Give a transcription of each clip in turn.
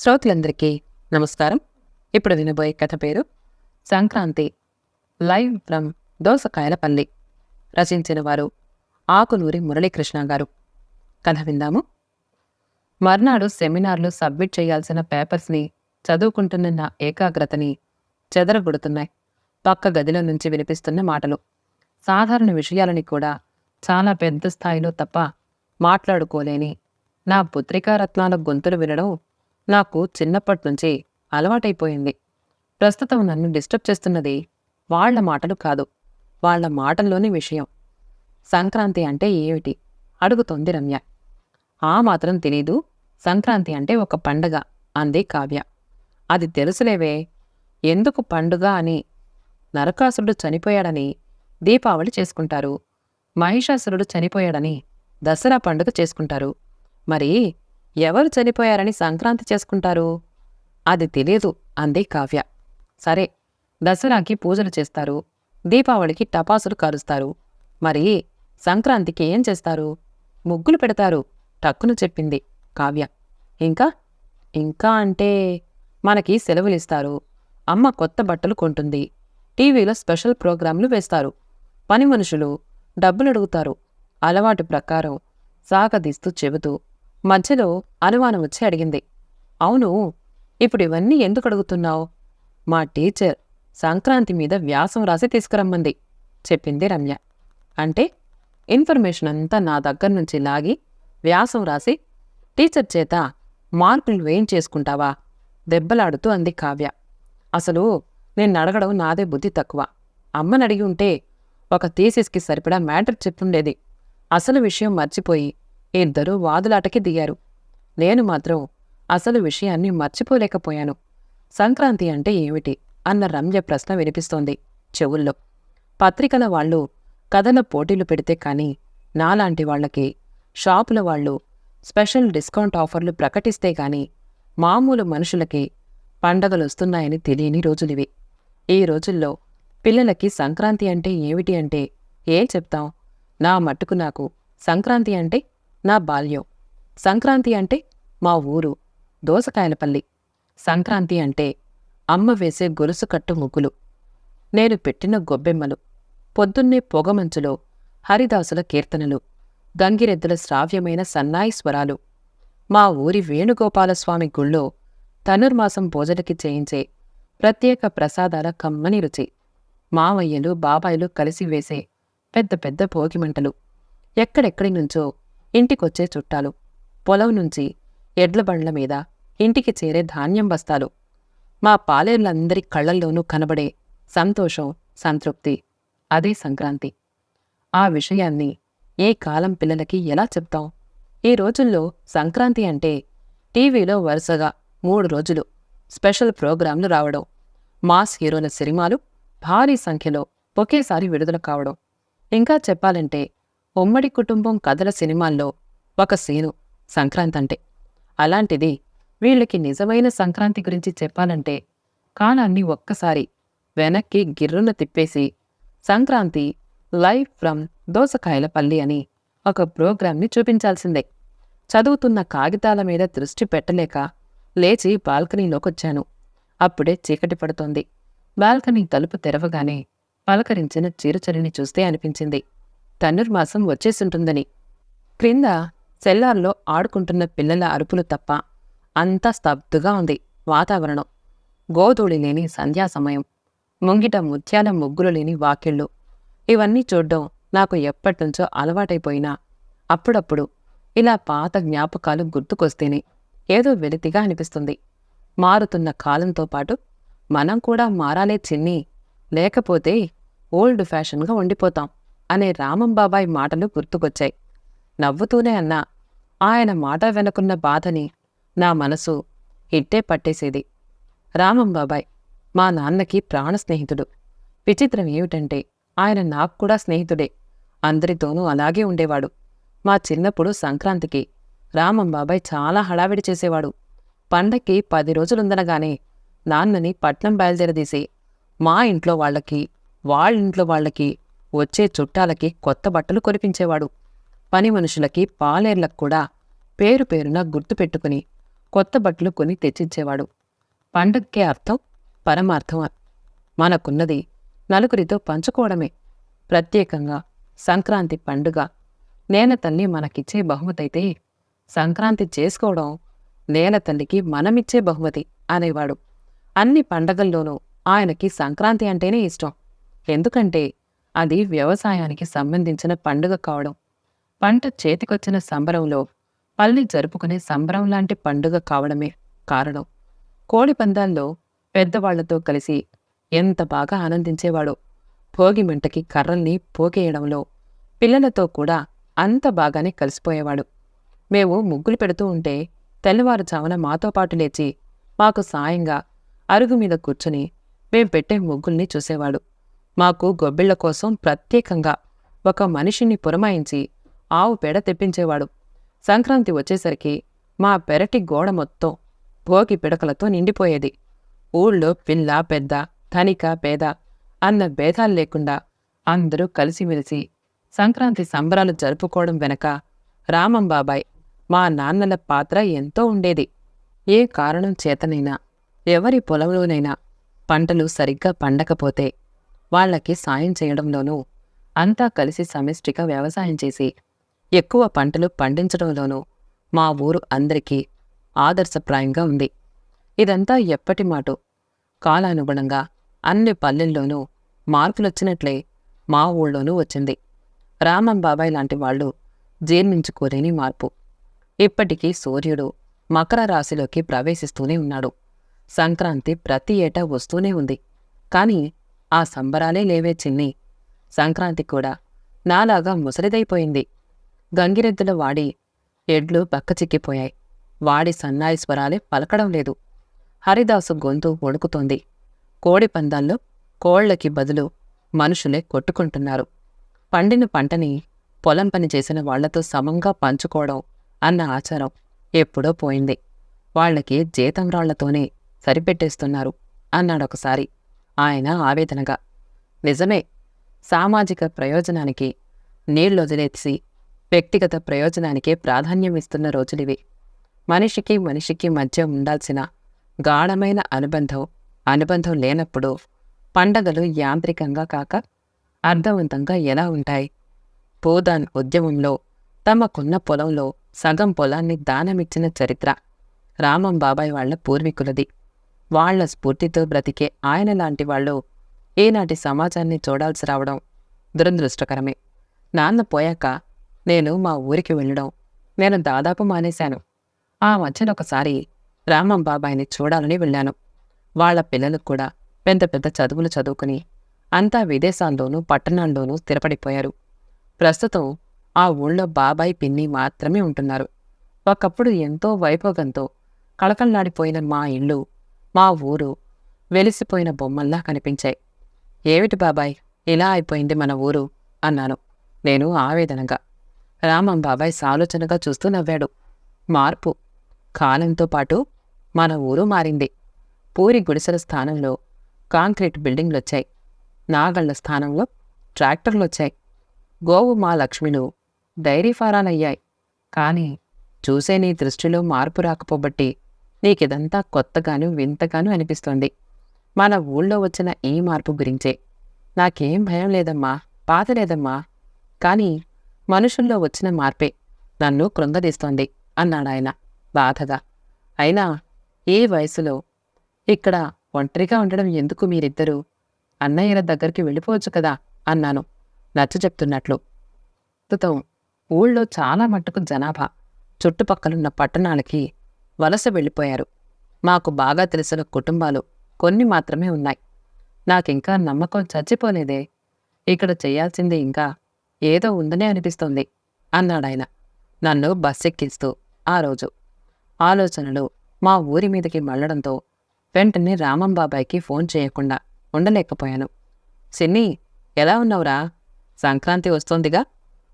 శ్రోతలందరికీ నమస్కారం. ఇప్పుడు వినబోయే కథ పేరు సంక్రాంతి లైవ్ ఫ్రమ్ దోసకాయలపల్లి రచించిన వారు ఆకునూరి మురళీకృష్ణ గారు. కథ విందాము. మర్నాడు సెమినార్లు సబ్మిట్ చేయాల్సిన పేపర్స్ని చదువుకుంటున్న నా ఏకాగ్రతని చెదరగొడుతున్నాయి. పక్క గదిలో నుంచి వినిపిస్తున్న మాటలు. సాధారణ విషయాలని కూడా చాలా పెద్ద స్థాయిలో తప్ప మాట్లాడుకోలేని నా పుత్రికారత్నాల గొంతులు వినడం నాకు చిన్నప్పటి నుంచి అలవాటైపోయింది. ప్రస్తుతం నన్ను డిస్టర్బ్ చేస్తున్నది వాళ్ళ మాటలు కాదు వాళ్ళ మాటల్లోని విషయం. సంక్రాంతి అంటే ఏమిటి? అడుగుతోంది రమ్య. ఆ మాత్రం తెలీదు సంక్రాంతి అంటే ఒక పండగ అంది కావ్య. అది తెలుసులేవే ఎందుకు పండుగ అని నరకాసురుడు చనిపోయాడని దీపావళి చేసుకుంటారు. మహిషాసురుడు చనిపోయాడని దసరా పండుగ చేసుకుంటారు. మరి ఎవరు చనిపోయారని సంక్రాంతి చేసుకుంటారు? అది తెలియదు అంది కావ్య. సరే దసరాకి పూజలు చేస్తారు. దీపావళికి టపాసులు కాలుస్తారు మరి సంక్రాంతికి ఏం చేస్తారు? ముగ్గులు పెడతారు టక్కును చెప్పింది కావ్య. ఇంకా? ఇంకా అంటే మనకి సెలవులిస్తారు. అమ్మ కొత్త బట్టలు కొంటుంది. టీవీలో స్పెషల్ ప్రోగ్రాంలు వేస్తారు. పని మనుషులు డబ్బులు అడుగుతారు అలవాటు ప్రకారం సాగదీస్తూ చెబుతూ మధ్యలో అనుమానం వచ్చి అడిగింది. అవును ఇప్పుడు ఇవన్నీ ఎందుకు అడుగుతున్నావు? మా టీచర్ సంక్రాంతి మీద వ్యాసం రాసి తీసుకురమ్మంది చెప్పింది రమ్య. అంటే ఇన్ఫర్మేషన్ అంతా నా దగ్గర నుంచి లాగి వ్యాసం రాసి టీచర్ చేత మార్కులు వేయించేసుకుంటావా దెబ్బలాడుతూ అంది కావ్య. అసలు నేను అడగడం నాదే బుద్ధి తక్కువ. అమ్మని అడిగి ఉంటే ఒక థీసిస్కి సరిపడా మ్యాటర్ చెప్పుండేది. అసలు విషయం మర్చిపోయి ఇద్దరూ వాదులాటకి దిగారు. నేను మాత్రం అసలు విషయాన్ని మర్చిపోలేకపోయాను. సంక్రాంతి అంటే ఏమిటి? అన్న రమ్య ప్రశ్న వినిపిస్తోంది చెవుల్లో. పత్రికల వాళ్ళు కథల పోటీలు పెడితే కానీ నాలాంటి వాళ్ళకి షాపుల వాళ్ళు స్పెషల్ డిస్కౌంట్ ఆఫర్లు ప్రకటిస్తే కానీ మామూలు మనుషులకి పండగలొస్తున్నాయని తెలియని రోజులివి ఈ రోజుల్లో పిల్లలకి సంక్రాంతి అంటే ఏమిటి అంటే ఏం చెప్తాం? నా మట్టుకు నాకు సంక్రాంతి అంటే నా బాల్యం. సంక్రాంతి అంటే మా ఊరు దోసకాయలపల్లి. సంక్రాంతి అంటే అమ్మ వేసే గొలుసు కట్టు ముగ్గులు. నేను పెట్టిన గొబ్బెమ్మలు పొద్దున్నే పొగమంచులో హరిదాసుల కీర్తనలు గంగిరెద్దుల శ్రావ్యమైన సన్నాయి స్వరాలు. మా ఊరి వేణుగోపాలస్వామి గుళ్ళో ధనుర్మాసం పూజలకి చేయించే ప్రత్యేక ప్రసాదాల కమ్మని రుచి. మావయ్యలు బాబాయిలు కలిసి వేసే పెద్ద పెద్ద భోగిమంటలు ఎక్కడెక్కడి నుంచో ఇంటికొచ్చే చుట్టాలు. పొలం నుంచి ఎడ్ల బండ్ల మీద ఇంటికి చేరే ధాన్యం బస్తాలు. మా పాలేర్లందరి కళ్ళల్లోనూ కనబడే సంతోషం సంతృప్తి అదే సంక్రాంతి. ఆ విషయాన్ని ఏ కాలం పిల్లలకి ఎలా చెప్తాం? ఈ రోజుల్లో సంక్రాంతి అంటే టీవీలో వరుసగా మూడు రోజులు స్పెషల్ ప్రోగ్రాంలు రావడం మాస్ హీరోల సినిమాలు భారీ సంఖ్యలో ఒకేసారి విడుదల కావడం. ఇంకా చెప్పాలంటే ఉమ్మడి కుటుంబం కథల సినిమాల్లో ఒక సీను సంక్రాంతి అంటే అలాంటిది వీళ్ళకి నిజమైన సంక్రాంతి గురించి చెప్పాలంటే కాలాన్ని ఒక్కసారి వెనక్కి గిర్రున తిప్పేసి సంక్రాంతి లైవ్ ఫ్రమ్ దోసకాయలపల్లి అని ఒక ప్రోగ్రాంని చూపించాల్సిందే. చదువుతున్న కాగితాల మీద దృష్టి పెట్టలేక లేచి బాల్కనీలోకొచ్చాను. అప్పుడే చీకటి పడుతోంది. బాల్కనీ తలుపు తెరవగానే పలకరించిన చిరుచలిని చూస్తే అనిపించింది. ధనుర్మాసం వచ్చేసుంటుందని. క్రింద సెల్లార్లో ఆడుకుంటున్న పిల్లల అరుపులు తప్ప అంతా స్తబ్దుగా ఉంది వాతావరణం. గోధూళి లేని సంధ్యా సమయం. ముంగిట ముత్యాల ముగ్గులు లేని వాకిళ్ళు. ఇవన్నీ చూడ్డం నాకు ఎప్పటినుంచో అలవాటైపోయినా అప్పుడప్పుడు ఇలా పాత జ్ఞాపకాలు గుర్తుకొస్తేనే ఏదో వెలితిగా అనిపిస్తుంది. మారుతున్న కాలంతో పాటు మనం కూడా మారాలే చిన్ని. లేకపోతే ఓల్డ్ ఫ్యాషన్గా ఉండిపోతాం. అనే రామంబాబాయ్ మాటలు గుర్తుకొచ్చాయి. నవ్వుతూనే అన్నా ఆయన మాట వెనుకున్న బాధని నా మనసు ఇట్టే పట్టేసేది. రామంబాబాయ్ మా నాన్నకి ప్రాణ స్నేహితుడు విచిత్రం ఏమిటంటే ఆయన నాకు కూడా స్నేహితుడే. అందరితోనూ అలాగే ఉండేవాడు. మా చిన్నప్పుడు సంక్రాంతికి రామంబాబాయ్ చాలా హడావిడి చేసేవాడు. పండక్కి పది రోజులుందనగానే నాన్నని పట్నం బయలుదేరదీసి మా ఇంట్లో వాళ్ళకి వాళ్ళింట్లో వాళ్ళకి వచ్చే చుట్టాలకి కొత్త బట్టలు కొనిపించేవాడు. పని మనుషులకి పాలేర్లకు కూడా పేరు పేరున గుర్తుపెట్టుకుని కొత్త బట్టలు కొని తెచ్చిచ్చేవాడు. పండక్కే అర్థం పరమార్థం మనకున్నది నలుగురితో పంచుకోవడమే. ప్రత్యేకంగా సంక్రాంతి పండుగ. నేల తల్లి మనకిచ్చే బహుమతైతే సంక్రాంతి చేసుకోవడం నేల తల్లికి మనమిచ్చే బహుమతి అనేవాడు. అన్ని పండగల్లోనూ ఆయనకి సంక్రాంతి అంటేనే ఇష్టం. ఎందుకంటే అది వ్యవసాయానికి సంబంధించిన పండుగ కావడం. పంట చేతికొచ్చిన సంబరంలో పల్లి జరుపుకునే సంబరం లాంటి పండుగ కావడమే కారణం. కోడి పందాల్లో పెద్దవాళ్ళతో కలిసి ఎంత బాగా ఆనందించేవాడో భోగి మంటకి కర్రల్ని పోకేయడంలో పిల్లలతో కూడా అంత బాగానే కలిసిపోయేవాడు. మేము ముగ్గులు పెడుతూ ఉంటే తెల్లవారుజామున మాతో పాటు లేచి మాకు సాయంగా అరుగు మీద కూర్చుని మేం పెట్టే ముగ్గుల్ని చూసేవాడు. మాకు గొబ్బిళ్ళ కోసం ప్రత్యేకంగా ఒక మనిషిని పురమాయించి ఆవు పేడ తెప్పించేవాడు. సంక్రాంతి వచ్చేసరికి మా పెరటి గోడ మొత్తం భోగి పిడకలతో నిండిపోయేది. ఊళ్ళో పిల్ల పెద్ద ధనిక పేద అన్న భేదాలు లేకుండా అందరూ కలిసిమెలిసి సంక్రాంతి సంబరాలు జరుపుకోవడం వెనక రామంబాబాయ్ మా నాన్నల పాత్ర ఎంతో ఉండేది. ఏ కారణం చేతనైనా ఎవరి పొలంలోనైనా పంటలు సరిగ్గా పండకపోతే వాళ్ళకి సాయం చేయడంలోనూ అంతా కలిసి సమిష్టిగా వ్యవసాయం చేసి ఎక్కువ పంటలు పండించడంలోనూ మా ఊరు అందరికీ ఆదర్శప్రాయంగా ఉంది. ఇదంతా ఎప్పటి మాటు కాలానుగుణంగా అన్ని పల్లెల్లోనూ మార్పులొచ్చినట్లే మా ఊళ్ళోనూ వచ్చింది. రామం బాబాయ్ లాంటి వాళ్ళు జీర్ణించుకోలేని మార్పు. ఇప్పటికీ సూర్యుడు మకర రాశిలోకి ప్రవేశిస్తూనే ఉన్నాడు. సంక్రాంతి ప్రతి ఏటా వస్తూనే ఉంది. కాని ఆ సంబరాలే లేవే చిన్ని. సంక్రాంతి కూడా నాలాగా ముసలిదైపోయింది. గంగిరెద్దుల వాడి ఎడ్లు బక్కచిక్కిపోయాయి వాడి సన్నాయి స్వరాలే పలకడం లేదు. హరిదాసు గొంతు వణుకుతోంది. కోడి పందాల్లో కోళ్ళకి బదులు మనుషులే కొట్టుకుంటున్నారు. పండిన పంటని పొలం పని చేసిన వాళ్ళతో సమంగా పంచుకోవడం అన్న ఆచారం ఎప్పుడో పోయింది. వాళ్ళకి జీతం రాళ్ళతోనే సరిపెట్టేస్తున్నారు అన్నాడొకసారి. ఆయన ఆవేదనగా నిజమే సామాజిక ప్రయోజనానికి నీళ్ళొదిలేసి వ్యక్తిగత ప్రయోజనానికే ప్రాధాన్యం ఇస్తున్న రోజులివి. మనిషికి మనిషికి మధ్య ఉండాల్సిన గాఢమైన అనుబంధం అనుబంధం లేనప్పుడు పండగలు యాంత్రికంగా కాక అర్థవంతంగా ఎలా ఉంటాయి? భూదాన్ ఉద్యమంలో తమకున్న పొలంలో సగం పొలాన్ని దానమిచ్చిన చరిత్ర రామం బాబాయ్ వాళ్ళ పూర్వీకులది. వాళ్ళ స్ఫూర్తితో బ్రతికే ఆయన లాంటి వాళ్ళు ఈనాటి సమాజాన్ని చూడాల్సి రావడం దురదృష్టకరమే. నాన్న పోయాక నేను మా ఊరికి వెళ్ళడం నేను దాదాపు మానేశాను. ఆ మధ్యన ఒకసారి రామం బాబాయిని చూడాలని వెళ్ళాను. వాళ్ళ పిల్లలు కూడా పెద్ద పెద్ద చదువులు చదువుకుని అంతా విదేశాల్లోనూ పట్టణాల్లోనూ స్థిరపడిపోయారు. ప్రస్తుతం ఆ ఊళ్ళో బాబాయ్ పిన్ని మాత్రమే ఉంటున్నారు. ఒకప్పుడు ఎంతో వైభోగంతో కళకళలాడిపోయిన మా ఇల్లు మా ఊరు వెలిసిపోయిన బొమ్మల్లా కనిపించాయి. ఏమిటి బాబాయ్? ఇలా అయిపోయింది మన ఊరు అన్నాను. నేను ఆవేదనగా. రామం బాబాయ్ సాలోచనగా చూస్తూ నవ్వాడు. మార్పు. కాలంతో పాటు మన ఊరు మారింది. పూరి గుడిసెల స్థానంలో కాంక్రీట్ బిల్డింగ్లొచ్చాయి. నాగళ్ళ స్థానంలో ట్రాక్టర్లొచ్చాయి. గోవు మా లక్ష్మిలు డైరీ ఫారాలయ్యాయి. కానీ చూసే నీ దృష్టిలో మార్పు రాకపోబట్టి నీకిదంతా కొత్తగాను వింతగాను అనిపిస్తోంది. మన ఊళ్ళో వచ్చిన ఈ మార్పు గురించే. నాకేం భయం లేదమ్మా బాధ లేదమ్మా. కానీ మనుషుల్లో వచ్చిన మార్పే నన్ను కృంగదీస్తోంది అన్నాడాయన బాధగా. అయినా ఏ వయసులో ఇక్కడ ఒంటరిగా ఉండడం ఎందుకు మీరిద్దరూ? అన్నయ్యల దగ్గరికి వెళ్ళిపోవచ్చు కదా అన్నాను నచ్చ చెప్తున్నట్లు. ప్రస్తుతం ఊళ్ళో చాలా మట్టుకు జనాభా చుట్టుపక్కలున్న పట్టణాలకి వలస వెళ్ళిపోయారు. మాకు బాగా తెలిసిన కుటుంబాలు కొన్ని మాత్రమే ఉన్నాయి. నాకింకా నమ్మకం చచ్చిపోలేదే. ఇక్కడ చేయాల్సింది ఇంకా ఏదో ఉందనే అనిపిస్తోంది అన్నాడాయన. నన్ను బస్సెక్కిస్తూ ఆ రోజు. ఆలోచనలు మా ఊరి మీదకి మళ్ళడంతో వెంటనే రామం బాబాయ్కి ఫోన్ చేయకుండా ఉండలేకపోయాను. సిన్ని ఎలా ఉన్నావురా? సంక్రాంతి వస్తోందిగా?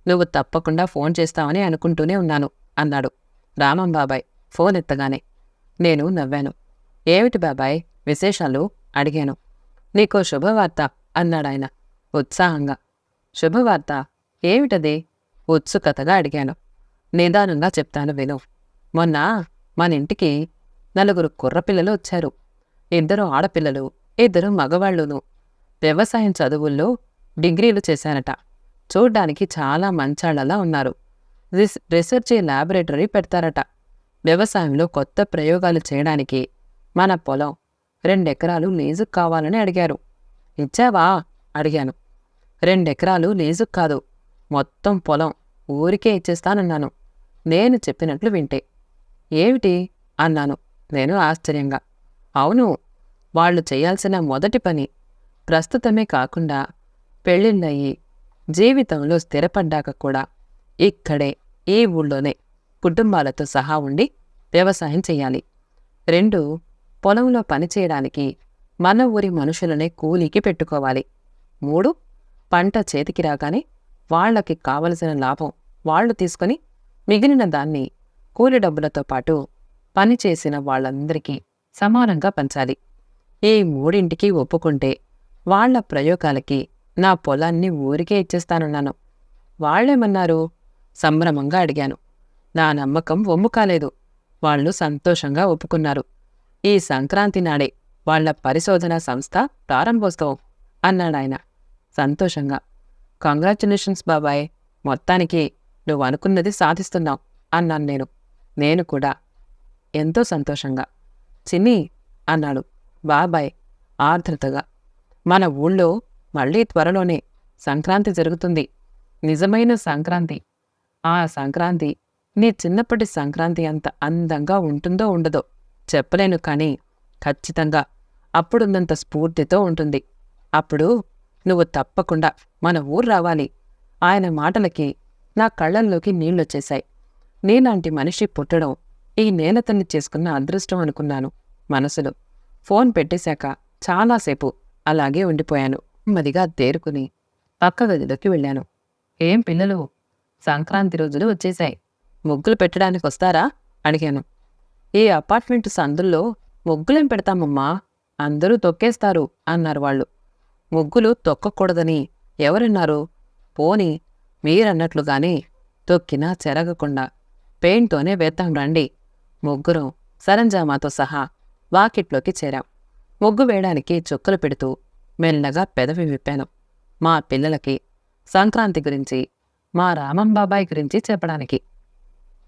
నువ్వు తప్పకుండా ఫోన్ చేస్తావని అనుకుంటూనే ఉన్నాను అన్నాడు రామం బాబాయ్ ఫోన్ ఎత్తగానే నేను నవ్వాను. ఏమిటి బాబాయ్? విశేషాలు? అడిగాను. నీకో శుభవార్త అన్నాడాయన ఉత్సాహంగా. శుభవార్త? ఏమిటది? ఉత్సుకతగా అడిగాను. నిదానంగా చెప్తాను విను. మొన్న మన ఇంటికి నలుగురు కుర్రపిల్లలు వచ్చారు. ఇద్దరు ఆడపిల్లలు ఇద్దరు మగవాళ్ళును. వ్యవసాయం చదువుల్లో డిగ్రీలు చేశారట. చూడ్డానికి చాలా మంచాళ్ళలా ఉన్నారు. రిస్ రీసెర్చ్ ల్యాబొరేటరీ పెడతారట. వ్యవసాయంలో కొత్త ప్రయోగాలు చేయడానికి మన పొలం రెండెకరాలు లీజుకు కావాలని అడిగారు. ఇచ్చావా? అడిగాను. రెండెకరాలు లీజుకు కాదు. మొత్తం పొలం ఊరికే ఇచ్చేస్తానన్నాను. నేను చెప్పినట్లు వింటే. ఏమిటి? అన్నాను నేను ఆశ్చర్యంగా. అవును వాళ్ళు చేయాల్సిన మొదటి పని ప్రస్తుతమే కాకుండా పెళ్ళిళ్ళయి జీవితంలో స్థిరపడ్డాక కూడా ఇక్కడే ఈ ఊళ్ళోనే కుటుంబాలతో సహా ఉండి వ్యవసాయం చేయాలి. రెండు పొలంలో పనిచేయడానికి మన ఊరి మనుషులనే కూలీకి పెట్టుకోవాలి. మూడు పంట చేతికి రాగానే వాళ్ళకి కావలసిన లాభం వాళ్ళు తీసుకొని మిగిలిన దాన్ని కూలి డబ్బులతో పాటు పనిచేసిన వాళ్ళందరికీ సమానంగా పంచాలి. ఈ మూడింటికి ఒప్పుకుంటే వాళ్ళ ప్రయోగాలకి నా పొలాన్ని ఊరికే ఇచ్చేస్తానన్నాను. వాళ్ళేమన్నారు? సంభ్రమంగా అడిగాను. నా నమ్మకం ఒమ్ము కాలేదు వాళ్ళు సంతోషంగా ఒప్పుకున్నారు. ఈ సంక్రాంతి నాడే వాళ్ళ పరిశోధన సంస్థ ప్రారంభోత్సవం అన్నాడాయన సంతోషంగా. కంగ్రాచులేషన్స్ బాబాయ్ మొత్తానికి నువ్వు అనుకున్నది సాధిస్తున్నావు అన్నాను నేను. నేను కూడా ఎంతో సంతోషంగా. చిన్ని అన్నాడు బాబాయ్ ఆర్ద్రతగా. మన ఊళ్ళో మళ్ళీ త్వరలోనే సంక్రాంతి జరుగుతుంది. నిజమైన సంక్రాంతి. ఆ సంక్రాంతి నీ చిన్నప్పటి సంక్రాంతి అంత అందంగా ఉంటుందో ఉండదో చెప్పలేను కానీ ఖచ్చితంగా అప్పుడున్నంత స్ఫూర్తితో ఉంటుంది. అప్పుడు నువ్వు తప్పకుండా మన ఊరు రావాలి. ఆయన మాటలకి నా కళ్ళల్లోకి నీళ్ళొచ్చేశాయి నీలాంటి మనిషి పుట్టడం ఈ నేలతన్ని చేసుకున్న అదృష్టం అనుకున్నాను మనసులో. ఫోన్ పెట్టేశాక చాలాసేపు అలాగే ఉండిపోయాను. నెమ్మదిగా తేరుకుని పక్క గదిలోకి వెళ్ళాను. ఏం పిల్లలు? సంక్రాంతి రోజులు వచ్చేశాయి. ముగ్గులు పెట్టడానికి వస్తారా? అడిగాను. ఈ అపార్ట్మెంట్ సందుల్లో ముగ్గులేం పెడతామమ్మా? అందరూ తొక్కేస్తారు అన్నారు వాళ్ళు. ముగ్గులు తొక్కకూడదని ఎవరన్నారు? పోని మీరన్నట్లుగానే తొక్కినా చెరగకుండా పెయింట్తోనే వేద్దాం రండి. ముగ్గురం సరంజామాతో సహా వాకిట్లోకి చేరాం. ముగ్గు వేయడానికి చుక్కలు పెడుతూ మెల్లగా పెదవి విప్పాను. మా పిల్లలకి సంక్రాంతి గురించి మా రామంబాబాయ్ గురించి చెప్పడానికి.